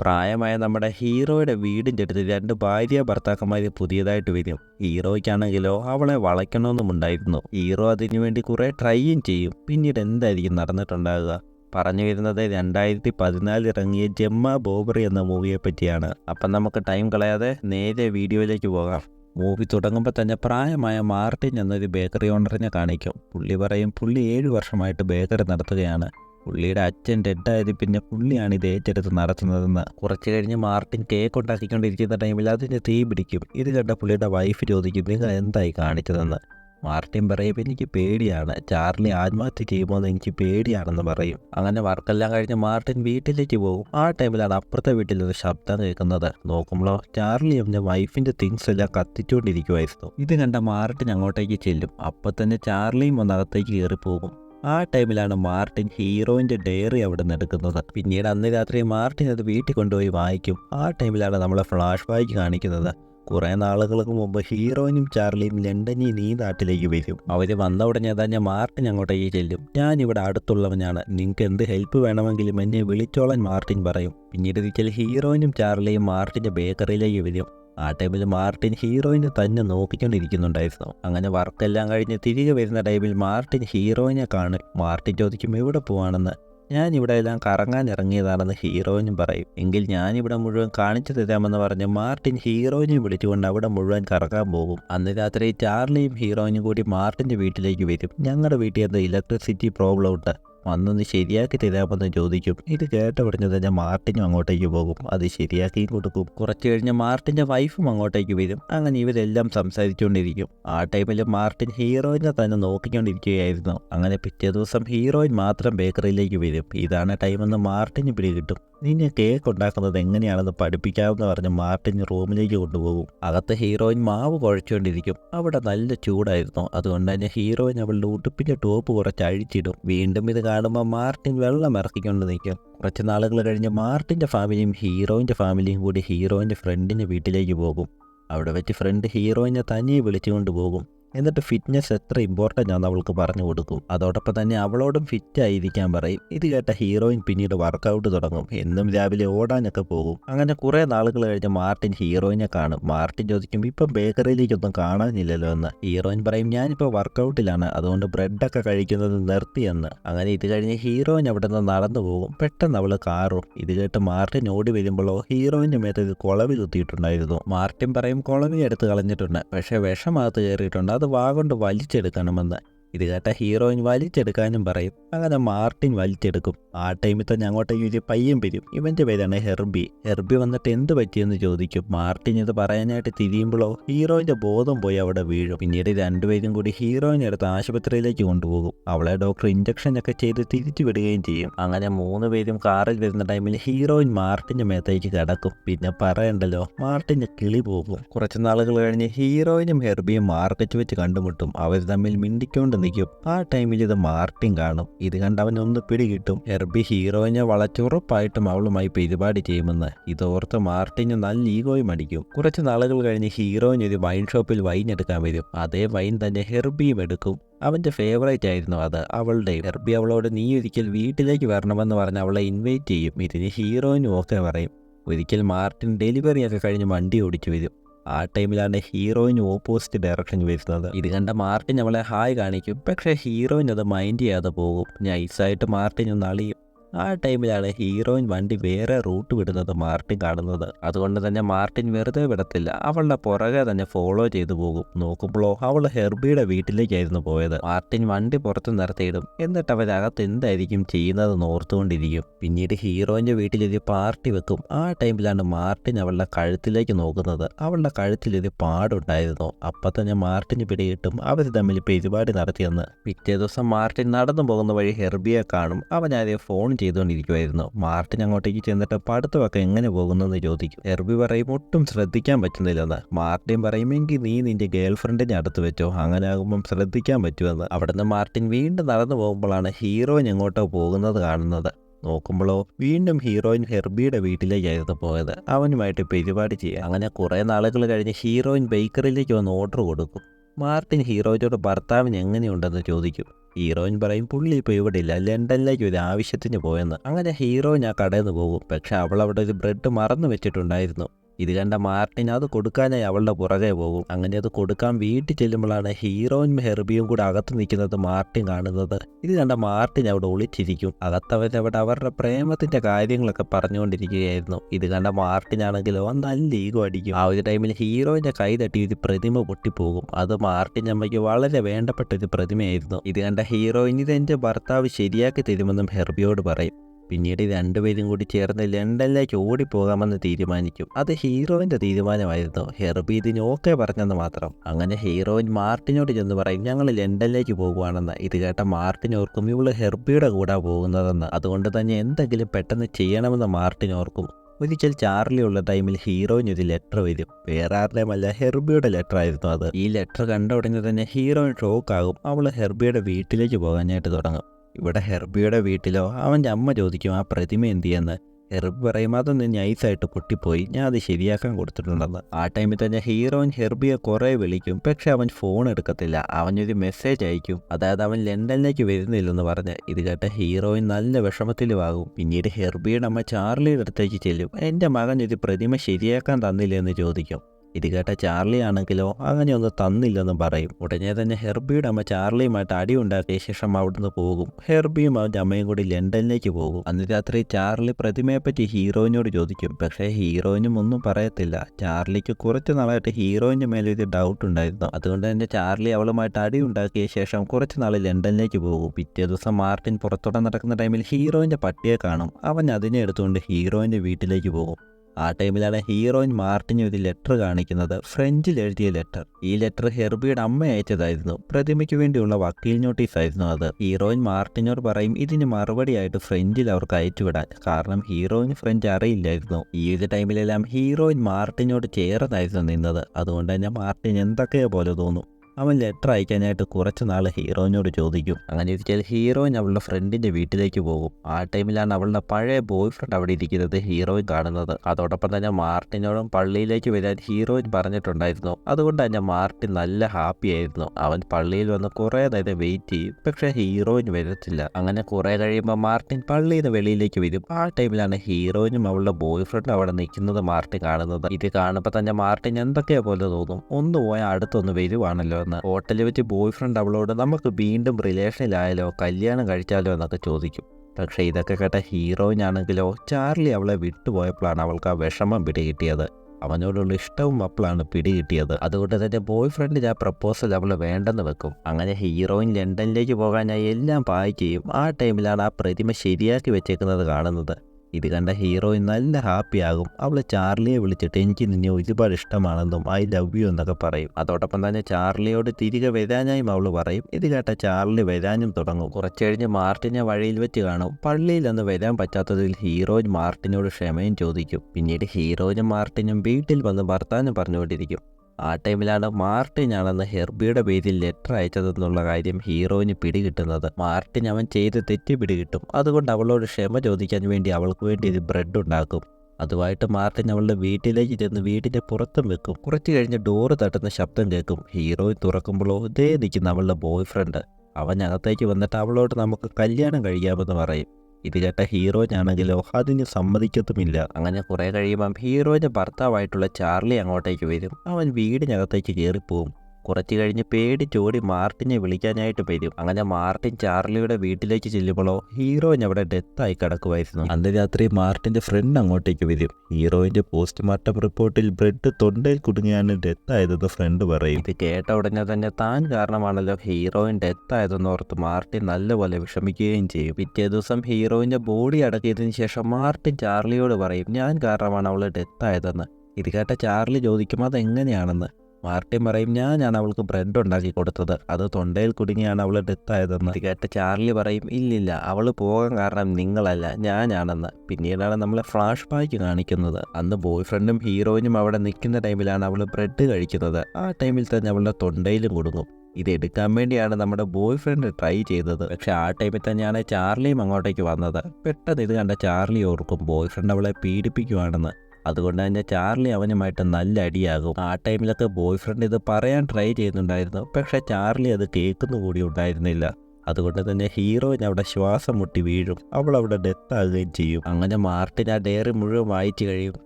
പ്രായമായ നമ്മുടെ ഹീറോയുടെ വീടിന്റെ അടുത്ത് രണ്ട് ഭാര്യ ഭർത്താക്കന്മാർ പുതിയതായിട്ട് വരും. ഹീറോയ്ക്കാണെങ്കിലോ അവളെ വളയ്ക്കണമെന്നുമുണ്ടായിരുന്നു ഹീറോ അതിനുവേണ്ടി കുറേ ട്രൈയും ചെയ്യും. പിന്നീട് എന്തായിരിക്കും നടന്നിട്ടുണ്ടാകുക പറഞ്ഞു വരുന്നത് രണ്ടായിരത്തി പതിനാലിൽ ഇറങ്ങിയ ജമ്മ ബോബറി എന്ന മൂവിയെ പറ്റിയാണ്. അപ്പം നമുക്ക് ടൈം കളയാതെ നേരെ വീഡിയോയിലേക്ക് പോകാം. മൂവി തുടങ്ങുമ്പോൾ തന്നെ പ്രായമായ മാർട്ടിൻ എന്നൊരു ബേക്കറി ഓണറിനെ കാണിക്കും. പുള്ളി പറയും പുള്ളി ഏഴ് വർഷമായിട്ട് ബേക്കറി നടത്തുകയാണ്. പുള്ളിയുടെ അച്ഛൻ ഡെഡായത് പിന്നെ പുള്ളിയാണ് ഇത് ഏറ്റെടുത്ത് നടത്തുന്നതെന്ന്. കുറച്ച് കഴിഞ്ഞ് മാർട്ടിൻ കേക്ക് ഉണ്ടാക്കിക്കൊണ്ടിരിക്കുന്ന ടൈമിൽ അതിന് തീ പിടിക്കും. ഇത് കണ്ട പുള്ളിയുടെ വൈഫ് ചോദിക്കും നിങ്ങൾ എന്തായി കാണിച്ചതെന്ന്? മാർട്ടിൻ പറയും എനിക്ക് പേടിയാണ്. ചാർലി ആത്മഹത്യ ചെയ്യുമോ എനിക്ക് പേടിയാണെന്ന് പറയും. അങ്ങനെ വർക്കെല്ലാം കഴിഞ്ഞ് മാർട്ടിൻ വീട്ടിലേക്ക് പോകും. ആ ടൈമിലാണ് അപ്പുറത്തെ വീട്ടിൽ ഒരു ശബ്ദം കേൾക്കുന്നത്. നോക്കുമ്പോൾ ചാർലി അവന്റെ വൈഫിന്റെ തിങ്സ് എല്ലാം കത്തിച്ചുകൊണ്ടിരിക്കുമായിരുന്നു ഇത് കണ്ട മാർട്ടിൻ അങ്ങോട്ടേക്ക് ചെല്ലും. അപ്പം തന്നെ ചാർലിയും ഒന്നകത്തേക്ക് കയറി പോകും ആ ടൈമിലാണ് മാർട്ടിൻ ഹീറോയിന്റെ ഡയറി അവിടെ നിന്ന് എടുക്കുന്നത്. പിന്നീട് അന്ന് രാത്രി മാർട്ടിൻ അത് വീട്ടിൽ കൊണ്ടുപോയി വായിക്കും. ആ ടൈമിലാണ് നമ്മളെ ഫ്ലാഷ് ബാക്ക് കാണിക്കുന്നത്. കുറേ നാളുകൾക്ക് മുമ്പ് ഹീറോയിനും ചാർലിയും ലണ്ടനിൽ നീ നാട്ടിലേക്ക് വരും. അവർ വന്ന ഉടനെ തന്നെ മാർട്ടിൻ അങ്ങോട്ടേക്ക് ചെല്ലും. ഞാൻ ഇവിടെ അടുത്തുള്ളവനാണ്. നിങ്ങൾക്ക് എന്ത് ഹെൽപ്പ് വേണമെങ്കിലും എന്നെ വിളിച്ചോളാൻ മാർട്ടിൻ പറയും. പിന്നീട് ഒരിക്കൽ ഹീറോയിനും ചാർലിയും മാർട്ടിന്റെ ബേക്കറിയിലേക്ക് വരും. ആ ടൈമിൽ മാർട്ടിൻ ഹീറോയിനെ തന്നെ നോക്കിക്കൊണ്ടിരിക്കുന്നുണ്ടായിരുന്നു. അങ്ങനെ വർക്കെല്ലാം കഴിഞ്ഞ് തിരികെ വരുന്ന ടൈമിൽ മാർട്ടിൻ ഹീറോയിനെ കാണും. മാർട്ടിൻ ചോദിക്കും എവിടെ പോവാണെന്ന്? ഞാൻ ഇവിടെ എല്ലാം കറങ്ങാൻ ഇറങ്ങിയതാണെന്ന് ഹീറോയിനും പറയും. എങ്കിൽ ഞാനിവിടെ മുഴുവൻ കാണിച്ചു തരാമെന്ന് പറഞ്ഞ് മാർട്ടിൻ ഹീറോയിനെ വിളിച്ചുകൊണ്ട് അവിടെ മുഴുവൻ കറങ്ങാൻ പോകും. അന്ന് രാത്രി ചാർലിയും ഹീറോയിനും കൂടി മാർട്ടിന്റെ വീട്ടിലേക്ക് വരും. ഞങ്ങളുടെ വീട്ടിൽ എന്താ ഇലക്ട്രിസിറ്റി പ്രോബ്ലം ഉണ്ട്. വന്നൊന്ന് ശരിയാക്കി തരാമെന്ന് ചോദിക്കും. ഇത് കേട്ട ഉടനെ തന്നെ മാർട്ടിനും അങ്ങോട്ടേക്ക് പോകും. അത് ശരിയാക്കിയും കൊടുക്കും. കുറച്ച് കഴിഞ്ഞ് മാർട്ടിന്റെ വൈഫും അങ്ങോട്ടേക്ക് വരും. അങ്ങനെ ഇവരെല്ലാം സംസാരിച്ചുകൊണ്ടിരിക്കും. ആ ടൈമിൽ മാർട്ടിൻ ഹീറോയിനെ തന്നെ നോക്കിക്കൊണ്ടിരിക്കുകയായിരുന്നു. അങ്ങനെ പിറ്റേ ദിവസം ഹീറോയിൻ മാത്രം ബേക്കറിയിലേക്ക് വരും. ഇതാണ് ടൈമെന്ന് മാർട്ടിന് പിടികിട്ടും. നിന്നെ കേക്ക് ഉണ്ടാക്കുന്നത് എങ്ങനെയാണെന്ന് പഠിപ്പിക്കാമെന്ന് പറഞ്ഞ് മാർട്ടിൻ റൂമിലേക്ക് കൊണ്ടുപോകും. അകത്ത് ഹീറോയിൻ മാവ് കുഴച്ചുകൊണ്ടിരിക്കും. അവിടെ നല്ല ചൂടായിരുന്നു. അതുകൊണ്ട് തന്നെ ഹീറോയിൻ അവളുടെ ഉടുപ്പിന്റെ ടോപ്പ് കുറച്ച് അഴിച്ചിടും. വീണ്ടും ഇത് കാണുമ്പോൾ മാർട്ടിൻ വെള്ളം ഇറക്കിക്കൊണ്ട് നിൽക്കും. കുറച്ച് നാളുകൾ കഴിഞ്ഞ് മാർട്ടിന്റെ ഫാമിലിയും ഹീറോയിന്റെ ഫാമിലിയും കൂടി ഹീറോയിന്റെ ഫ്രണ്ടിന്റെ വീട്ടിലേക്ക് പോകും. അവിടെ വെച്ച് ഫ്രണ്ട് ഹീറോയിനെ തനിയെ വിളിച്ചുകൊണ്ട് പോകും. എന്നിട്ട് ഫിറ്റ്നസ് എത്ര ഇമ്പോർട്ടന്റ് ആണെന്ന് അവൾക്ക് പറഞ്ഞു കൊടുക്കും. അതോടൊപ്പം തന്നെ അവളോടും ഫിറ്റ് ആയിരിക്കാൻ പറയും. ഇത് കേട്ട ഹീറോയിൻ പിന്നീട് വർക്കൗട്ട് തുടങ്ങും. എന്നും രാവിലെ ഓടാനൊക്കെ പോകും. അങ്ങനെ കുറേ നാളുകൾ കഴിഞ്ഞ് മാർട്ടിൻ ഹീറോയിനെ കാണും. മാർട്ടിൻ ചോദിക്കും ഇപ്പം ബേക്കറിയിലേക്കൊന്നും കാണാനില്ലല്ലോ എന്ന്? ഹീറോയിൻ പറയും ഞാനിപ്പോൾ വർക്കൗട്ടിലാണ് അതുകൊണ്ട് ബ്രെഡൊക്കെ കഴിക്കുന്നത് നിർത്തിയെന്ന് അങ്ങനെ ഇത് കഴിഞ്ഞ് ഹീറോയിൻ അവിടെ നിന്ന് നടന്നു പോകും. പെട്ടെന്ന് അവൾ കാറും. ഇത് കേട്ട് മാർട്ടിൻ ഓടി വരുമ്പോഴോ ഹീറോയിന്റെ മേത്തത് കുളവി കുത്തിയിട്ടുണ്ടായിരുന്നു. മാർട്ടിൻ പറയും കുളവി എടുത്ത് കളഞ്ഞിട്ടുണ്ട്. പക്ഷേ വിഷമകത്ത് കയറിയിട്ടുണ്ട്. അത് വാ കൊണ്ട് വലിച്ചെടുക്കണമെന്ന്. ഇത് കേട്ട ഹീറോയിൻ വലിച്ചെടുക്കാനും പറയും. അങ്ങനെ മാർട്ടിൻ വലിച്ചെടുക്കും. ആ ടൈമിൽ തന്നെ അങ്ങോട്ടേ ഒരു പയ്യൻ വരും. ഇവന്റെ പേരാണ് ഹെർബി. ഹെർബി വന്നിട്ട് എന്ത് പറ്റിയെന്ന് ചോദിക്കും. മാർട്ടിൻ ഇത് പറയാനായിട്ട് തിരിയുമ്പോഴോ ഹീറോയിന്റെ ബോധം പോയി അവിടെ വീഴും. പിന്നീട് രണ്ടുപേരും കൂടി ഹീറോയിനെ എടുത്ത് ആശുപത്രിയിലേക്ക് കൊണ്ടുപോകും. അവളെ ഡോക്ടർ ഇഞ്ചക്ഷൻ ഒക്കെ ചെയ്ത് തിരിച്ചു വിടുകയും ചെയ്യും. അങ്ങനെ മൂന്ന് പേരും കാറിൽ വരുന്ന ടൈമിൽ ഹീറോയിൻ മാർട്ടിന്റെ മേത്തേക്ക് കിടക്കും. പിന്നെ പറയണ്ടല്ലോ മാർട്ടിന്റെ കിളി പോകും. കുറച്ച് നാളുകൾ കഴിഞ്ഞ് ഹീറോയിനും ഹെർബിയും മാർക്കറ്റ് വെച്ച് കണ്ടുമുട്ടും. അവർ തമ്മിൽ മിണ്ടിക്കൊണ്ട് നിൽക്കും. ആ ടൈമിൽ ഇത് മാർട്ടിൻ കാണും. ഇത് കണ്ട് അവൻ ഒന്ന് പിടികിട്ടും. എർബി ഹീറോയിനെ വളച്ചുറപ്പായിട്ടും അവളുമായി പരിപാടി ചെയ്യുമെന്ന്. ഇതോർത്ത് മാർട്ടിന് നല്ല ഈഗോയും അടിക്കും. കുറച്ച് നാളുകൾ കഴിഞ്ഞ് ഹീറോയിൻ ഒരു വൈൻ ഷോപ്പിൽ വൈൻ എടുക്കാൻ വരും. അതേ വൈൻ തന്നെ ഹെർബിയും എടുക്കും. അവന്റെ ഫേവറേറ്റ് ആയിരുന്നു അത്. അവളുടെ ഹെർബി അവളോട് നീ ഒരിക്കൽ വീട്ടിലേക്ക് വരണമെന്ന് പറഞ്ഞ് അവളെ ഇൻവൈറ്റ് ചെയ്യും. ഇതിന് ഹീറോയിനും ഒക്കെ പറയും. ഒരിക്കൽ മാർട്ടിൻ ഡെലിവറി ഒക്കെ കഴിഞ്ഞ് വണ്ടി ഓടിച്ചു വരും. ആ ടൈമിലാണ് ഹീറോയിൻ ഓപ്പോസിറ്റ് ഡയറക്ഷൻ വരുന്നത്. ഇത് കണ്ട മാർട്ടിൻ അവളെ ഹായ് കാണിക്കും. പക്ഷേ ഹീറോയിൻ അത് മൈൻഡ് ചെയ്യാതെ പോകും. നൈസായിട്ട് മാർട്ടിൻ ഒന്ന് അളിയും. ആ ടൈമിലാണ് ഹീറോയിൻ വണ്ടി വേറെ റൂട്ട് വിടുന്നത് മാർട്ടിൻ കാണുന്നത്. അതുകൊണ്ട് തന്നെ മാർട്ടിൻ വെറുതെ വിടത്തില്ല. അവളുടെ പുറകെ തന്നെ ഫോളോ ചെയ്തു പോകും. നോക്കുമ്പോഴോ അവൾ ഹെർബിയുടെ വീട്ടിലേക്കായിരുന്നു പോയത്. മാർട്ടിൻ വണ്ടി പുറത്ത് നിർത്തിയിടും. എന്നിട്ട് അവരകത്ത് എന്തായിരിക്കും ചെയ്യുന്നതെന്ന് ഓർത്തുകൊണ്ടിരിക്കും. പിന്നീട് ഹീറോയിന്റെ വീട്ടിലൊരു പാർട്ടി വെക്കും. ആ ടൈമിലാണ് മാർട്ടിൻ അവളുടെ കഴുത്തിലേക്ക് നോക്കുന്നത്. അവളുടെ കഴുത്തിലൊരു പാടുണ്ടായിരുന്നു. അപ്പം തന്നെ മാർട്ടിന് പിടിയിട്ടും അവർ തമ്മിൽ പരിപാടി നടത്തിയെന്ന്. പിറ്റേ ദിവസം മാർട്ടിൻ നടന്നു പോകുന്ന വഴി ഹെർബിയെ കാണും. അവൻ ആരെയും ഫോൺ ചെയ്തുകൊണ്ടിരിക്കുമായിരുന്നു മാർട്ടിൻ അങ്ങോട്ടേക്ക് ചെന്നിട്ട് പഠിത്തമൊക്കെ എങ്ങനെ പോകുന്നെന്ന് ചോദിക്കും. എർബി പറയും ഒട്ടും ശ്രദ്ധിക്കാൻ പറ്റുന്നില്ലെന്ന്. മാർട്ടിൻ പറയുമെങ്കിൽ നീ നിന്റെ ഗേൾ ഫ്രണ്ടിനെ അടുത്ത് വെച്ചോ. അങ്ങനെ ആകുമ്പം ശ്രദ്ധിക്കാൻ പറ്റുമെന്ന്. അവിടുന്ന് മാർട്ടിൻ വീണ്ടും നടന്നു പോകുമ്പോഴാണ് ഹീറോയിൻ എങ്ങോട്ടോ പോകുന്നത് കാണുന്നത്. നോക്കുമ്പോഴോ വീണ്ടും ഹീറോയിൻ ഹെർബിയുടെ വീട്ടിലേക്കായിരുന്നു പോയത്. അവനുമായിട്ട് പരിപാടി ചെയ്യുക അങ്ങനെ കുറേ നാളുകൾ കഴിഞ്ഞ് ഹീറോയിൻ ബേക്കറിയിലേക്ക് വന്ന് ഓർഡർ കൊടുക്കും. മാർട്ടിൻ ഹീറോയിനോട് ഭർത്താവിന് എങ്ങനെയുണ്ടെന്ന് ചോദിക്കും. ഹീറോയിൻ പറയും പുള്ളി ഇപ്പോൾ ഇവിടെ ഇല്ല ലണ്ടനിലേക്ക് ഒരു ആവശ്യത്തിന് പോയെന്ന്. അങ്ങനെ ഹീറോയിൻ ആ കടയിൽ നിന്ന് പോകും. പക്ഷെ അവൾ അവിടെ ഒരു ബ്രെഡ് മറന്നു വെച്ചിട്ടുണ്ടായിരുന്നു. ഇത് കണ്ട മാർട്ടിൻ അത് കൊടുക്കാനായി അവളുടെ പുറകെ പോകും. അങ്ങനെ അത് കൊടുക്കാൻ വീട്ടിൽ ചെല്ലുമ്പോഴാണ് ഹീറോയിൻ ഹെർബിയും കൂടെ അകത്ത് നിൽക്കുന്നത് മാർട്ടിൻ കാണുന്നത്. ഇത് കണ്ട മാർട്ടിൻ അവിടെ ഒളിച്ചിരിക്കും. അകത്തവരവിടെ അവരുടെ പ്രേമത്തിന്റെ കാര്യങ്ങളൊക്കെ പറഞ്ഞുകൊണ്ടിരിക്കുകയായിരുന്നു. ഇത് കണ്ട മാർട്ടിൻ ആണെങ്കിലോ നല്ല ഈഗോ അടിക്കും. ആ ഒരു ടൈമിൽ ഹീറോയിന്റെ കൈ തട്ടി ഒരു പ്രതിമ പൊട്ടിപ്പോകും. അത് മാർട്ടിൻ അമ്മയ്ക്ക് വളരെ വേണ്ടപ്പെട്ട ഒരു പ്രതിമയായിരുന്നു. ഇത് കണ്ട ഹീറോയിൻ ഇത് എന്റെ ഭർത്താവ് ശരിയാക്കി തരുമെന്നും ഹെർബിയോട് പറയും. പിന്നീട് രണ്ടുപേരും കൂടി ചേർന്ന് ലണ്ടനിലേക്ക് ഓടിപ്പോകാമെന്ന് തീരുമാനിക്കും. അത് ഹീറോയിന്റെ തീരുമാനമായിരുന്നു. ഹെർബി ഇതിന് ഓക്കെ പറഞ്ഞെന്ന് മാത്രം. അങ്ങനെ ഹീറോയിൻ മാർട്ടിനോട് ചെന്ന് പറയും ഞങ്ങൾ ലണ്ടനിലേക്ക് പോകുവാണെന്ന്. ഇത് കേട്ട മാർട്ടിൻ ഓർക്കും ഇവൾ ഹെർബിയുടെ കൂടെ പോകുന്നതെന്ന്. അതുകൊണ്ട് തന്നെ എന്തെങ്കിലും പെട്ടെന്ന് ചെയ്യണമെന്ന് മാർട്ടിൻ ഓർക്കും ഒരിക്കൽ ചാർലി ഉള്ള ടൈമിൽ ഹീറോയിന് ഒരു ലെറ്റർ വരും. വേറെ ആരുടെയുമല്ല ഹെർബിയുടെ ലെറ്റർ ആയിരുന്നു അത്. ഈ ലെറ്റർ കണ്ട ഉടനെ തന്നെ ഹീറോയിൻ ഷോക്കാകും. അവൾ ഹെർബിയുടെ വീട്ടിലേക്ക് പോകാനായിട്ട് തുടങ്ങും. ഇവിടെ ഹെർബിയുടെ വീട്ടിലോ അവന്റെ അമ്മ ചോദിക്കും ആ പ്രതിമ എന്ത് ഹെർബ് പറയും അതൊന്ന് നൈസായിട്ട് പൊട്ടിപ്പോയി. ഞാൻ അത് ശരിയാക്കാൻ കൊടുത്തിട്ടുണ്ടെന്ന്. ആ ടൈമിൽ തന്നെ ഹീറോയിൻ ഹെർബിയെ കുറേ വിളിക്കും പക്ഷെ അവൻ ഫോൺ എടുക്കത്തില്ല. അവനൊരു മെസ്സേജ് അയക്കും. അതായത് അവൻ ലണ്ടനിലേക്ക് വരുന്നില്ലെന്ന് പറഞ്ഞ് ഇത് കേട്ട ഹീറോയിൻ നല്ല വിഷമത്തിലുമാകും. പിന്നീട് ഹെർബിയുടെ അമ്മ ചാർലിയുടെ അടുത്തേക്ക് ചെല്ലും. എന്റെ മകൻ ഒരു പ്രതിമ ശരിയാക്കാൻ തന്നില്ല എന്ന് ചോദിക്കും. ഇത് കേട്ട ചാർലി ആണെങ്കിലോ അങ്ങനെയൊന്നും തന്നില്ലെന്നും പറയും. ഉടനെ തന്നെ ഹെർബിയുടെ അമ്മ ചാർലിയുമായിട്ട് അടി ഉണ്ടാക്കിയ ശേഷം അവിടുന്ന് പോകും. ഹെർബിയും അവന്റെ അമ്മയും കൂടി ലണ്ടനിലേക്ക് പോകും. അന്ന് രാത്രി ചാർലി പ്രതിമയെപ്പറ്റി ഹീറോയിനോട് ചോദിക്കും. പക്ഷേ ഹീറോയിനും ഒന്നും പറയത്തില്ല. ചാർലിക്ക് കുറച്ച് നാളായിട്ട് ഹീറോയിന്റെ മേലെ ഒരു ഡൗട്ട് ഉണ്ടായിരുന്നു. അതുകൊണ്ട് തന്നെ ചാർലി അവളുമായിട്ട് അടി ഉണ്ടാക്കിയ ശേഷം കുറച്ച് നാൾ ലണ്ടനിലേക്ക് പോകും. പിറ്റേ ദിവസം മാർട്ടിൻ പുറത്തോടെ നടക്കുന്ന ടൈമിൽ ഹീറോയിന്റെ പട്ടിയെ കാണും. അവൻ അതിനെ എടുത്തുകൊണ്ട് ഹീറോയിന്റെ വീട്ടിലേക്ക് പോകും. ആ ടൈമിലാണ് ഹീറോയിൻ മാർട്ടിന് ഒരു ലെറ്റർ കാണിക്കുന്നത്. ഫ്രഞ്ചിൽ എഴുതിയ ലെറ്റർ. ഈ ലെറ്റർ ഹെർബിയുടെ അമ്മ അയച്ചതായിരുന്നു. പ്രതിമയ്ക്ക് വേണ്ടിയുള്ള വക്കീൽ നോട്ടീസ് ആയിരുന്നു അത്. ഹീറോയിൻ മാർട്ടിനോട് പറയും ഇതിന് മറുപടിയായിട്ട് ഫ്രഞ്ചിൽ അവർക്ക് അയച്ചുവിടാൻ കാരണം ഹീറോയിന് ഫ്രഞ്ച് അറിയില്ലായിരുന്നു. ഈ ഒരു ടൈമിലെല്ലാം ഹീറോയിൻ മാർട്ടിനോട് ചേർന്നായിരുന്നു നിന്നത്. അതുകൊണ്ട് തന്നെ മാർട്ടിൻ എന്തൊക്കെയോ പോലെ തോന്നും. അവൻ ലെറ്റർ അയക്കാനായിട്ട് കുറച്ച് നാൾ ഹീറോയിനോട് ചോദിക്കും. അങ്ങനെ ചോദിച്ചാൽ ഹീറോയിൻ അവളുടെ ഫ്രണ്ടിന്റെ വീട്ടിലേക്ക് പോകും. ആ ടൈമിലാണ് അവളുടെ പഴയ ബോയ് ഫ്രണ്ട് അവിടെ ഇരിക്കുന്നത് ഹീറോയിൻ കാണുന്നത്. അതോടൊപ്പം തന്നെ മാർട്ടിനോടും പള്ളിയിലേക്ക് വരാൻ ഹീറോയിൻ പറഞ്ഞിട്ടുണ്ടായിരുന്നു. അതുകൊണ്ട് തന്നെ മാർട്ടിൻ നല്ല ഹാപ്പി ആയിരുന്നു. അവൻ പള്ളിയിൽ വന്ന് കുറേ നേരം വെയിറ്റ് ചെയ്യും. പക്ഷേ ഹീറോയിൻ വരത്തില്ല. അങ്ങനെ കുറേ കഴിയുമ്പോൾ മാർട്ടിൻ പള്ളിയിൽ നിന്ന് വെളിയിലേക്ക് വരും. ആ ടൈമിലാണ് ഹീറോയിനും അവളുടെ ബോയ് ഫ്രണ്ട് അവിടെ നിൽക്കുന്നത് മാർട്ടിൻ കാണുന്നത്. ഇത് കാണുമ്പോൾ തന്നെ മാർട്ടിൻ എന്തൊക്കെയാ പോലെ തോന്നും. ഒന്ന് പോയാൽ അടുത്തൊന്ന് വരുവാണല്ലോ എന്ന് ഹോട്ടലിൽ വെച്ച് ബോയ് ഫ്രണ്ട് അവളോട് നമുക്ക് വീണ്ടും റിലേഷനിലായാലോ? കല്യാണം കഴിച്ചാലോ? എന്നൊക്കെ ചോദിക്കും. പക്ഷേ ഇതൊക്കെ കേട്ട ഹീറോയിനാണെങ്കിലോ ചാർലി അവളെ വിട്ടുപോയപ്പോഴാണ് അവൾക്ക് ആ വിഷമം പിടികിട്ടിയത്. അവനോടുള്ള ഇഷ്ടവും അപ്പോഴാണ് പിടികിട്ടിയത്. അതുകൊണ്ട് തന്നെ ബോയ് ഫ്രണ്ടിന് ആ പ്രപ്പോസൽ അവൾ വേണ്ടെന്ന് വെക്കും. അങ്ങനെ ഹീറോയിൻ ലണ്ടനിലേക്ക് പോകാനായി എല്ലാം പായ് ചെയ്യും ആ ടൈമിലാണ് ആ പ്രതിമ ശരിയാക്കി വെച്ചേക്കുന്നത് കാണുന്നത്. ഇത് കണ്ട ഹീറോ നല്ല ഹാപ്പിയാകും അവൾ ചാർലിയെ വിളിച്ചിട്ട് എനിക്ക് നിന്നെ ഒരുപാട് ഇഷ്ടമാണെന്നും ഐ ലവ് യു എന്നൊക്കെ പറയും. അതോടൊപ്പം തന്നെ ചാർലിയോട് തിരികെ വരാനായും അവൾ പറയും. ഇത് കേട്ട ചാർലി വരാനും തുടങ്ങും. കുറച്ച് കഴിഞ്ഞ് മാർട്ടിനെ വഴിയിൽ വെച്ച് കാണും. പള്ളിയിൽ അന്ന് വരാൻ പറ്റാത്തതിൽ ഹീറോയിൻ മാർട്ടിനോട് ക്ഷമയും ചോദിക്കും. പിന്നീട് ഹീറോയിനും മാർട്ടിനും വീട്ടിൽ വന്ന് വർത്താനം പറഞ്ഞുകൊണ്ടിരിക്കും. ആ ടൈമിലാണ് മാർട്ടിൻ ആണെന്ന് ഹെർബിയുടെ പേരിൽ ലെറ്റർ അയച്ചതെന്നുള്ള കാര്യം ഹീറോയിന് പിടികിട്ടുന്നത്. മാർട്ടിൻ അവൻ ചെയ്ത് തെറ്റി പിടികിട്ടും. അതുകൊണ്ട് അവളോട് ക്ഷമ ചോദിക്കാൻ വേണ്ടി അവൾക്ക് വേണ്ടി ഇത് ബ്രെഡ് ഉണ്ടാക്കും. അതുമായിട്ട് മാർട്ടിൻ അവളുടെ വീട്ടിലേക്ക് ചെന്ന് വീടിന്റെ പുറത്തും വെക്കും. കുറച്ച് കഴിഞ്ഞ് ഡോറ് തട്ടുന്ന ശബ്ദം കേൾക്കും. ഹീറോയിൻ തുറക്കുമ്പോഴോ ഇതേ നിൽക്കുന്ന അവളുടെ ബോയ് ഫ്രണ്ട് അവൻ അകത്തേക്ക് വന്നിട്ട് അവളോട് നമുക്ക് കല്യാണം കഴിക്കാമെന്ന് പറയും. ഇത് കേട്ട ഹീറോയിനാണെങ്കിലോ അതിന് സമ്മതിക്കത്തുമില്ല. അങ്ങനെ കുറേ കഴിയുമ്പം ഹീറോയിന്റെ ഭർത്താവായിട്ടുള്ള ചാർലി അങ്ങോട്ടേക്ക് വരും. അവൻ വീടിനകത്തേക്ക് കയറിപ്പോവും. കുറച്ച് കഴിഞ്ഞ് പേടിച്ചോടി മാർട്ടിനെ വിളിക്കാനായിട്ട് വരും അങ്ങനെ മാർട്ടിൻ ചാർലിയുടെ വീട്ടിലേക്ക് ചെല്ലുമ്പോഴോ ഹീറോയിൻ അവിടെ ഡെത്തായി കിടക്കുമായിരുന്നു. അന്ന് രാത്രി മാർട്ടിന്റെ ഫ്രണ്ട് അങ്ങോട്ടേക്ക് വരും. ഹീറോയിന്റെ പോസ്റ്റ്മോർട്ടം റിപ്പോർട്ടിൽ ബ്രെഡ് തൊണ്ടയിൽ കുടുങ്ങിയാണ് ഡെത്തായതെന്ന് ഫ്രണ്ട് പറയും. ഇത് കേട്ട ഉടനെ തന്നെ താൻ കാരണമാണല്ലോ ഹീറോയിൻ ഡെത്തായതെന്ന് ഓർത്ത് മാർട്ടിൻ നല്ലപോലെ വിഷമിക്കുകയും ചെയ്യും. പിറ്റേ ദിവസം ഹീറോയിന്റെ ബോഡി അടക്കിയതിന് ശേഷം മാർട്ടിൻ ചാർലിയോട് പറയും ഞാൻ കാരണമാണ് അവൾ ഡെത്തായതെന്ന് ഇത് കേട്ട ചാർലി ചോദിക്കും അതെങ്ങനെയാണെന്ന്? മാർട്ടിൻ പറയും ഞാൻ അവൾക്ക് ബ്രെഡ് ഉണ്ടാക്കി കൊടുത്തത്. അത് തൊണ്ടയിൽ കുടുങ്ങിയാണ് അവൾ ഡെത്തായതെന്ന് കേട്ട് ചാർലി പറയും ഇല്ലില്ല അവൾ പോകാൻ കാരണം നിങ്ങളല്ല ഞാനാണെന്ന്. പിന്നീടാണ് നമ്മളെ ഫ്ലാഷ് ബാക്ക് കാണിക്കുന്നത്. അന്ന് ബോയ് ഫ്രണ്ടും ഹീറോയിനും അവിടെ നിൽക്കുന്ന ടൈമിലാണ് അവൾ ബ്രെഡ് കഴിക്കുന്നത്. ആ ടൈമിൽ തന്നെ അവളുടെ തൊണ്ടയിലും കുടുങ്ങും. ഇത് എടുക്കാൻ വേണ്ടിയാണ് നമ്മുടെ ബോയ് ഫ്രണ്ട് ട്രൈ ചെയ്തത്. പക്ഷെ ആ ടൈമിൽ തന്നെയാണ് ചാർലിയും അങ്ങോട്ടേക്ക് വന്നത്. പെട്ടെന്ന് ഇത് കണ്ട ചാർലി ഓർക്കും ബോയ് ഫ്രണ്ട് അവളെ പീഡിപ്പിക്കുവാണെന്ന്. അതുകൊണ്ട് തന്നെ ചാർലി അവനുമായിട്ട് നല്ല അടിയാകും. ആ ടൈമിലൊക്കെ ബോയ് ഫ്രണ്ട് ഇത് പറയാൻ ട്രൈ ചെയ്യുന്നുണ്ടായിരുന്നു. പക്ഷേ ചാർലി അത് കേൾക്കുന്നു കൂടി ഉണ്ടായിരുന്നില്ല. അതുകൊണ്ട് തന്നെ ഹീറോയിൻ അവിടെ ശ്വാസം മുട്ടി വീഴും. അവൾ അവിടെ ഡെത്ത് ആകുകയും ചെയ്യും. അങ്ങനെ മാർട്ടിൻ ആ ഡയറി മുഴുവൻ വായിച്ചു കഴിയും.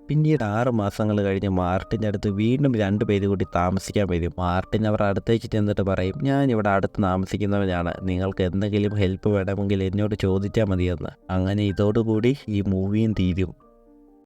പിന്നീട് ആറ് മാസങ്ങൾ കഴിഞ്ഞ് മാർട്ടിന്റെ അടുത്ത് വീണ്ടും രണ്ട് പേര് കൂടി താമസിക്കാൻ വരും. മാർട്ടിൻ അവർ അടുത്തേക്ക് ചെന്നിട്ട് പറയും ഞാൻ ഇവിടെ അടുത്ത് താമസിക്കുന്നവനാണ്. നിങ്ങൾക്ക് എന്തെങ്കിലും ഹെൽപ്പ് വേണമെങ്കിൽ എന്നോട് ചോദിച്ചാൽ മതിയെന്ന്. അങ്ങനെ ഇതോടുകൂടി ഈ മൂവിയും തീരും.